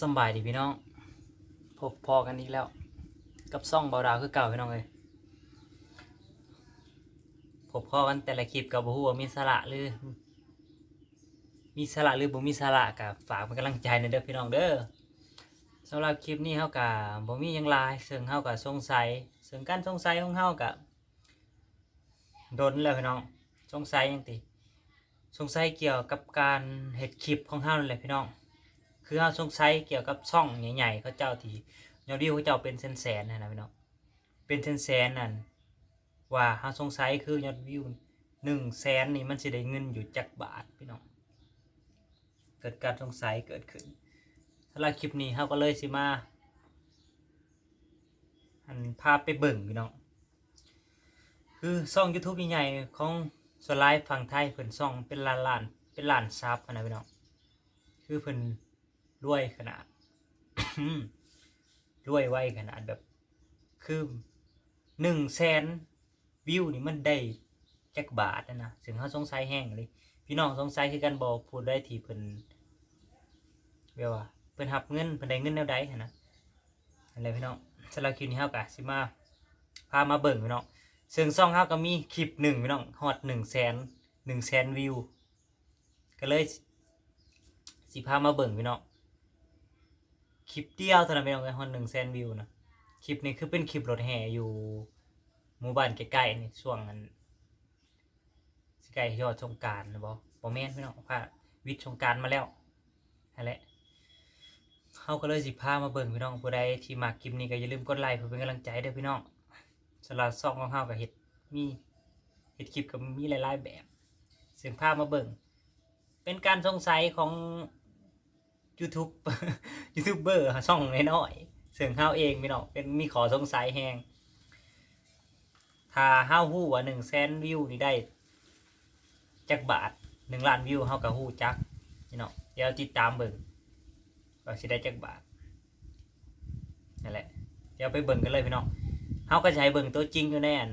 สบายดีพี่น้อง พบพอกันอีกแล้ว กับซ่องเบาดาวคือเก่าพี่น้องเลยพบพอกันแต่ละคลิปกับบ่ฮู้ว่ามีสระหรือ มีสระหรือบ่มีสระกับฝากเป็นกำลังใจในอยเด้อพี่น้องเด้อสำหรับคลิปนี้เฮากับบ่มียังลายซึ่งเฮากับสงสัยซึ่งการสงสัยของเฮากับโดนแล้วพี่น้องสงสัยยังติสงสัยเกี่ยวกับการเฮ็ดคลิปของเฮานั่นแหละพี่น้อง คือเราสงสัยเกี่ยวกับช่องใหญ่ๆเขาเจ้าที่ยอดวิวเขาเจ้าเป็นแสนๆนะนะพี่น้องเป็นแสนๆนั่นว่าเราสงสัยคือยอดวิวหนึ่งแสนนี่มันสิได้เงินอยู่จักบาทพี่น้องเกิดการสงสัยเกิดขึ้นสำหรับคลิปนี้เราก็เลยสิมาอันพาไปเบิ่งพี่น้องคือช่อง YouTube ใหญ่ๆของสไลด์ฝั่งไทยเพิ่นช่องเป็นล้านๆเป็นล้านซับนะพี่น้องคือเพิ่น รวยขนาด รวยไวขนาดแบบ คือหนึ่งแสนวิวนี่มันได้จักบาทนะนะถึงเขาสงสัยแห้งเลย พี่น้องสงสัยคือกันบอกพูดได้ที่เพิ่นเรียกว่าเพิ่นหับเงินเพิ่นได้เงินแนวใดหั้นนะอะไรพี่น้องสำหรับคลิปนี้เฮากะสิมาพามาเบิ่งพี่น้องซึ่งซ่องเฮาก็มีคลิปหนึ่งพี่น้องฮอดหนึ่งแสนหนึ่งแสนวิว ก็เลยสิพามาเบิ่งพี่น้อง คลิปเดียวเท่านั้นพี่น้องไอ้ฮอนหนึ่งแสนวิวนะคลิปนี้คือเป็นคลิปรถแห่อยู่หมู่บ้านใกล้ๆนี่ช่วงนั้นสิใกล้ยอดสงการนะบอบอแม่นพี่น้องพาวิทย์สงการมาแล้วนั่นแหละเขาก็เลยสิพามาเบิ่งพี่น้องผู้ใดที่มาคลิปนี้ก็อย่าลืมกดไลค์เพื่อเป็นกำลังใจเด้อพี่น้องสำหรับซ่องของเฮากับเฮ็ดมีเฮ็ดคลิปก็มีหลายๆแบบ ซึ่งพามาเบิ่งเป็นการสงสัยของ YouTube ยูทูบเบอร์ช่องน้อยๆเสียงเฮาเองพี่น้องเป็นมีขอสงสัยแฮงถ้าเฮาฮู้ว่าหนึ่งแสนวิวนี่ได้จักบาทหนึ่งล้านวิวเฮาก็ฮู้จักพี่น้องเดี๋ยวติดตามเบิ่งว่าสิได้จักบาทนั่นแหละเดี๋ยวไปเบิ่งกันเลยพี่น้องเฮาก็จะให้เบิ่งตัวจริงอยู่แน่น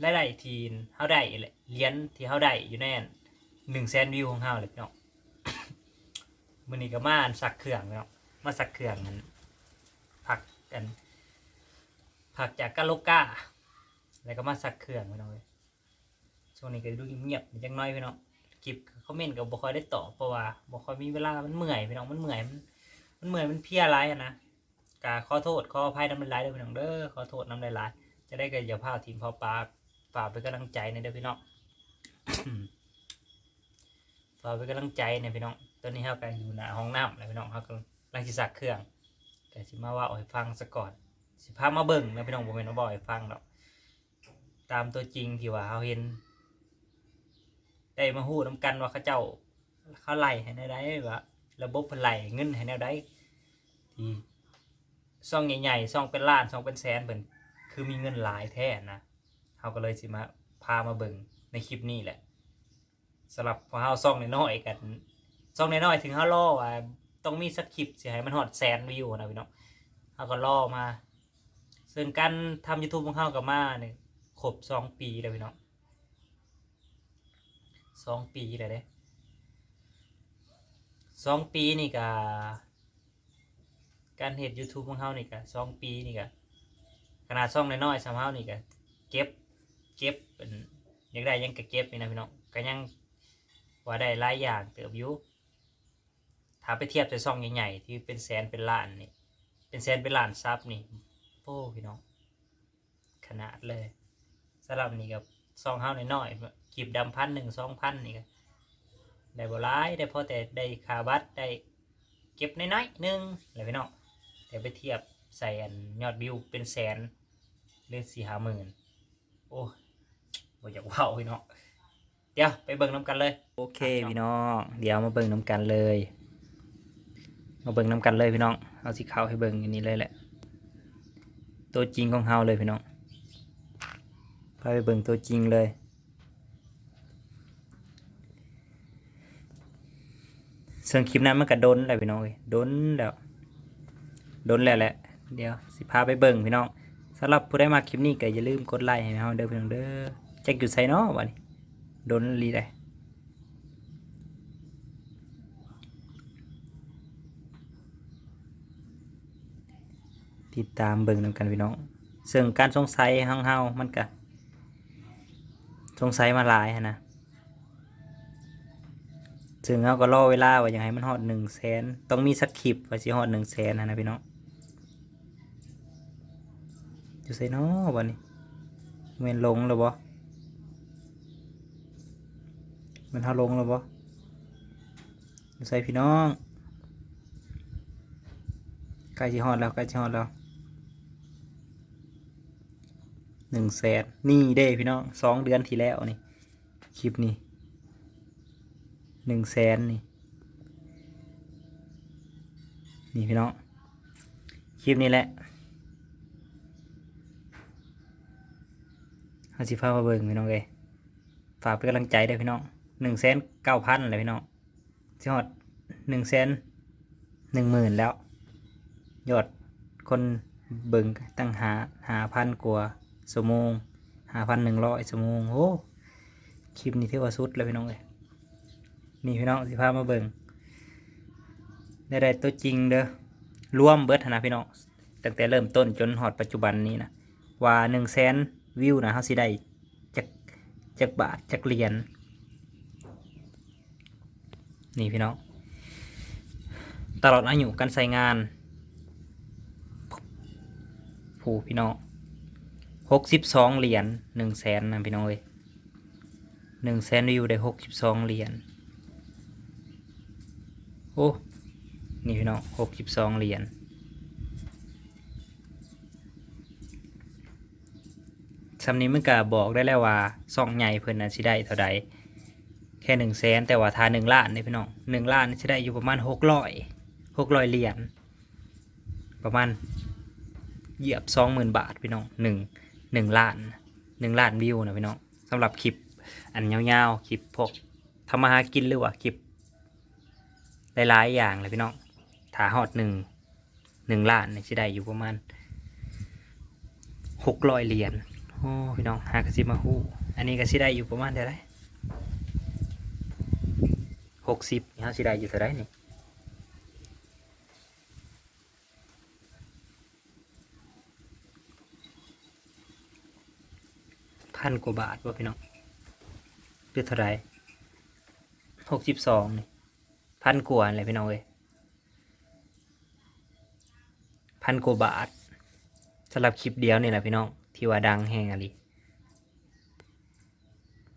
และได้ทีนเฮาได้แหละเหรียญที่เฮาได้อยู่แน่นหนึ่งแสนวิวของเฮาเลยพี่น้อง มือนี้ก็มาอันสักเครื่องเนาะมาสักเครื่องมันผักกันผักจากกาโลกาแล้วก็มาสักเครื่องไปหน่อยช่วงนี้ก็ดูเงียบๆจังน้อยพี่น้องคลิปคอมเมนต์ก็บ่ค่อยได้ตอบเพราะว่าบ่ค่อยมีเวลามันเมื่อยพี่น้องมันเมื่อยมันมันเมื่อยมันเพียร้ายนะกาขอโทษขออภัยน้ำลายเด้อพี่น้องเด้อขอโทษน้ำลายหลจะได้ก็อย่าพาดทีมพอปากฝากเป็นกำลังใจในเด้อพี่น้องฝากเป็นกำลังใจในพี่น้อง อนนี้เรากันอยู่หน้าห้องน้ำแล้วพี่น้องเขากำลังสิสักเครื่องแต่สิมาว่าเอาให้ฟังซะก่อนสิพามาเบิ่งนะพี่น้องผมเป็นมาบอกให้ฟังหรอกตามตัวจริงที่ว่าเขาเห็นได้มาหู้น้ำกันว่าเขาเจ้าเขาไล่ให้แนวใดว่าระบบเพิ่นไล่เงินให้แนวใดที่ซ่องใหญ่ๆซ่องเป็นล้านซ่องเป็นแสนเพิ่นคือมีเงินหลายแท้นะเขาก็เลยสิมาพามาเบิ่งในคลิปนี้แหละสำหรับพอเฮาซ่องน้อยๆกัน ซ่องน้อยๆถึงเฮาล่อว่าต้องมีสักคลิปสิให้มันฮอดแสนวิวนะพี่น้องเฮาก็ล่อมา ซึ่งการทำ YouTube ของเฮากับมาเนี่ยครบสองปีแล้วพี่น้องสองปีแล้วเด้สองปีนี่ก็การเฮ็ด YouTube ของเฮานี่ก็สองปีนี่ก็ขนาดซ่องน้อยๆสำเฮานี่ก็เก็บเก็บเป็นอยากได้ยังก็เก็บนี่นะพี่น้องก็ยังว่าได้หลายอย่างเติบอยู่ ถ้าไปเทียบใส่ซองใหญ่ๆที่เป็นแสนเป็นล้านนี่ เป็นแสนเป็นล้านซับนี่โอ้พี่น้อง ขนาดเลยสำหรับนี่กับซองเฮาน้อยๆกีบดำพันหนึ่งสองพันนี่ก็ได้บ่ร้ายได้พอแต่ได้คาบัตได้เก็บน้อยๆหนึ่งเลยพี่น้องแต่ไปเทียบใส่อันยอดวิวเป็นแสนหรือสี่ห้าหมื่นโอ้ยบ่อยากว้าวพี่น้องเดี๋ยวไปเบิ่งน้ำกันเลย โอเคพี่น้อง เดี๋ยวมาเบิ่งน้ำกันเลย มาเบิ่งน้ำกันเลยพี่น้องเอาสีขาวให้เบิ่งอันนี้เลยแหละ ตัวจริงของเฮาเลยพี่น้องพาไปเบิ่งตัวจริงเลยส่วนคลิปนั้นมันก็โดนแล้วพี่น้องเอ้ยโดนแล้วโดนแล้วแหละ เดี๋ยวสิพาไปเบิ่งพี่น้องสำหรับผู้ได้มาคลิปนี้ก็อย่าลืมกดไลค์ให้เฮาเด้อพี่น้องเด้อแจ็คอยู่ไสเนาะวะนี่โดนลีได้ ติดตามเบิ่งนำกันพี่น้องซึ่งการสงสัยเฮาเฮามันก็สงสัยมาหลายนะซึ่งเฮาก็รอเวลาว่าอยากให้มันฮอด1แสนต้องมีสักคลิปว่าสิฮอด1แสนนะนะพี่น้องอยู่ไสน้อบ่นี่แม่นลงแล้วบ่มันเฮาลงแล้วบ่อยู่ไสพี่น้องใกล้สิฮอดแล้วใกล้สิฮอดแล้ว 1แสนนี่เด้พี่น้องสองเดือนที่แล้วนี่คลิปนี้หนึ่งแสนนี่นี่พี่น้องคลิปนี้แหละเอาสิพามาเบิ่งพี่น้องเอ้ยฝากเป็นกำลังใจด้วยพี่น้องหนึ่งแสนเก้าพันเลยพี่น้องสิฮอดหนึ่งแสนหนึ่งหมื่นแล้ว ยอดคนเบิ่งตั้งหาหาพันกว่า ชั่วโมงห้าพันหนึ่งร้อยชั่วโมงโอ้คลิปนี้ถือว่าสุดเลยพี่น้องเอ้ยนี่พี่น้องสิพามาเบิ่งได้ได้ตัวจริงเด้อรวมเบิดหั้นนะพี่น้องตั้งแต่เริ่มต้นจนหอดปัจจุบันนี้นะว่าหนึ่งแสนวิวนะเขาสิได้จากจากบาทจากเหรียญนี่พี่น้องตลอดอายุการใช้งานผู้พี่น้อง หกสิบสองเหรียญหนึ่งแสนนะพี่น้องเอ้ยหนึ่งแสนวิวได้หกสิบสองเหรียญโอ้นี่พี่น้องหกสิบสองเหรียญสำนี้มันก็บอกได้แล้วว่าซองใหญ่เพิ่นน่ะสิได้เท่าใดแค่หนึ่งแสนแต่ว่าทาหนึ่งล้านนี่พี่น้องหนึ่งล้านนี่สิได้อยู่ประมาณหกร้อยหกร้อยเหรียญประมาณเหยียบสองหมื่นบาทพี่น้องหนึ่ง หนึ่งล้านหนึ่งล้านวิวนะพี่น้องสำหรับคลิปอันยาวๆคลิปพวกทำมาหากินหรือว่าคลิปหลายๆอย่างเลยพี่น้องถาฮอดหนึ่งหนึ่งล้านนี่สิได้อยู่ประมาณหกร้อยเหรียญโอ้พี่น้องหากระซิบมาฮู้อันนี้ก็สิได้อยู่ประมาณเท่าไรหกสิบนี่เขาสิได้อยู่เท่าไหรนี่ พันกว่าบาทว่าพี่น้องหรือเท่าไหรหกสิบสองนี่พันกว่าอะไรพี่น้องเอ้ยพันกว่าบาทสำหรับคลิปเดียวนี่แหละพี่น้องที่ว่าดังแห้งอะไร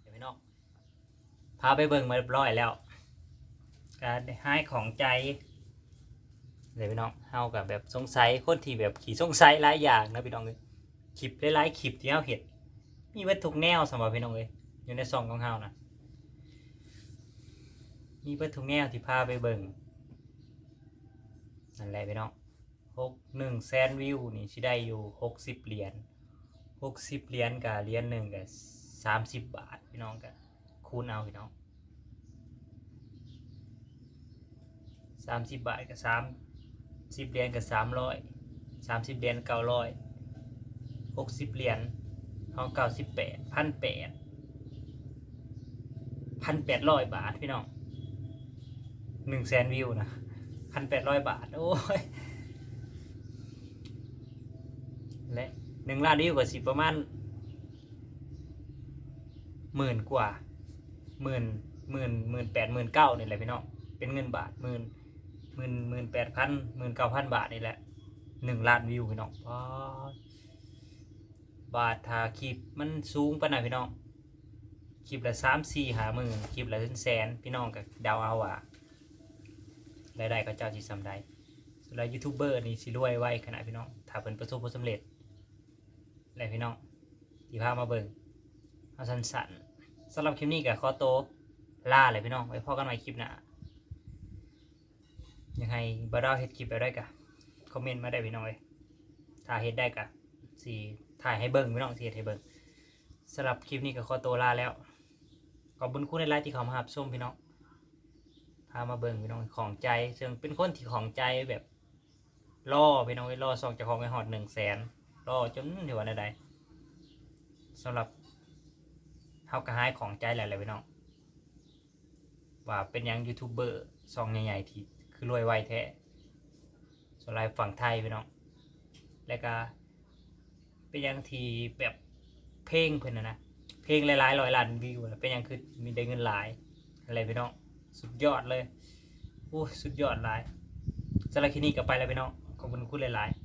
เดี๋ยวพี่น้องพาไปเบิ่งมาเรียบร้อยแล้วการให้ของใจเดี๋ยวพี่น้องเฮากับแบบสงสัยคนที่แบบขี่สงสัยหลายอย่างนะพี่น้องเอ้ยคลิปหลายๆคลิปที่เฮาเห็น มีไว้ทุกแนวสำหรับพี่น้องเอ้ยอยู่ในซองของเฮานะมีเบิดทุกแนวที่พาไปเบิ่งนั่นแหละพี่น้องหกหนึ่งแสนวิวนี่สิได้อยู่หกสิบเหรียญหกสิบเหรียญกับเหรียญหนึ่งกับสามสิบบาทพี่น้องกับคูณเอาพี่น้องสามสิบบาทกับสามสิบเหรียญกับสามร้อยสามสิบเหรียญเก้าร้อยหกสิบเหรียญ เขาเก้าสิบแปดพันแปดพันแปดร้อยบาทพี่น้องหนึ่งแสนวิวนะพันแปดร้อยบาท โอ้ย และหนึ่งล้านวิวก็สิประมาณหมื่นกว่าหมื่นหมื่นหมื่นแปดหมื่นเก้านี่แหละพี่น้องเป็นเงินบาทหมื่นหมื่นหมื่นแปดพันหมื่นเก้าพันบาทนี่แหละหนึ่งล้านวิวพี่น้องป๊าด บาททาคลิปมันสูงปานไหนพี่น้องคลิปละสามสี่หาหมื่นคลิปละเป็นแสนพี่น้องกับดาวเอาว่ารายได้ก็เจ้าจีสำได้ส่วนรายยูทูบเบอร์นี่สิรวยไวขนาดพี่น้องถ้าเป็นประสบผลสำเร็จแล้วพี่น้องที่พามาเบิ่งเอาสั้นสำหรับคลิปนี้กับขอโตล่าเลยพี่น้องไว้พอกันใหม่คลิปหน้ายังไงบ่ได้เฮ็ดคลิปไปได้กะคอมเมนต์มาได้พี่น้องเลยถ้าเฮ็ดได้กะสิ ถ่ายให้เบิ่งพี่น้องเฮ็ดให้เบิ่งสำหรับคลิปนี้ก็ขอตัวลาแล้ว ขอบคุณคุณในไลน์ที่เขามาหับส้มพี่น้อง พามาเบิ่งพี่น้องของใจซึ่งเป็นคนที่ของใจแบบล่อพี่น้องไว้ล่อซองจะของไว้หอดหนึ่งแสนล่อจนถือว่าใดสำหรับเฮากระหายของใจหละเลยพี่น้อง ว่าเป็นยังยูทูบเบอร์ซองใหญ่ๆที่คือรวยไวแท้ส่วนรายฝั่งไทยพี่น้อง แล้วก็ เป็นอย่างที่แบบเพลงเพิ่นนะนะเพลงหลายๆร้อยล้านวิวอะเป็นอย่างคือมีได้เงินหลายอะไรพี่น้องสุดยอดเลยโอ้สุดยอดหลายสารบคลิปนี้ก็ไปแล้วพี่น้องขอบคุณคุณหลายๆ